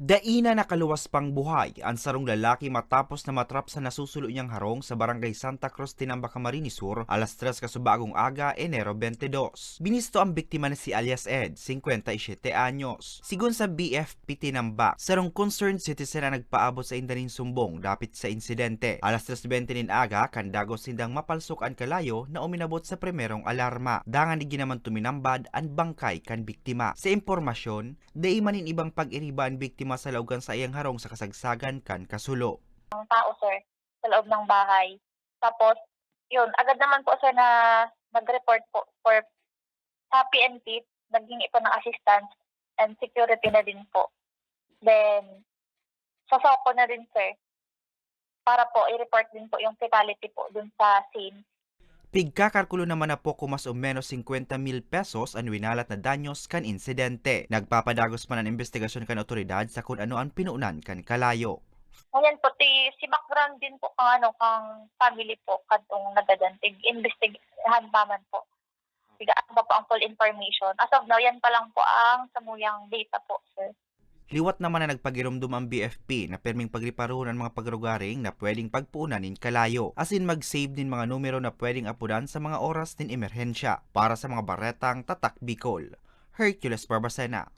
Daina nakaluwas pang buhay ang sarong lalaki matapos na matrap sa nasusulo niyang harong sa barangay Santa Cruz, Tinamba, Camarines alas 3 kasubagong aga, Enero 22. Binisto ang biktima na si alias Ed, 57 anyos. Sigun sa BFP Tinamba, sarong concerned citizen na nagpaabot sa indanin sumbong dapit sa insidente. Alas 3.20 nin aga, kandago sindang mapalsok ang kalayo na uminabot sa primerong alarma. Dangan di ginaman tuminambad ang bangkay kan biktima. Sa impormasyon, dai manin ibang pag-iriba ang biktima sa laugan sa iyang harong sa kasagsagan kan kasulo. ng tao, sir, sa loob ng bahay. Tapos, yun, agad naman po, sir, na nag-report po for sa PNP, naging po ng assistance and security na din po. Then, sasoko na din, sir, para po i-report din po yung fatality po dun sa scene. Pigkakalkulo naman na po kumas o menos 50 mil pesos ang winalat na danyos kan insidente. Nagpapadagos man ang investigasyon kan otoridad sa kung ano ang pinuunan kan kalayo. Ngayon po, ti, si background din po kang ano, kang family po, kadtong nagadantig, investigahan pa man po. Bigaan pa po ang full information. As of now, yan pa lang po ang samuyang data po, sir. Liwat naman na nagpagirumdum ang BFP na perming pagliparoon ang mga pagrugaring na pwedeng pagpuunan nin kalayo. As in mag-save din mga numero na pwedeng apudan sa mga oras din emerhensya para sa mga baretang tatak Bicol. Hercules Barbacena,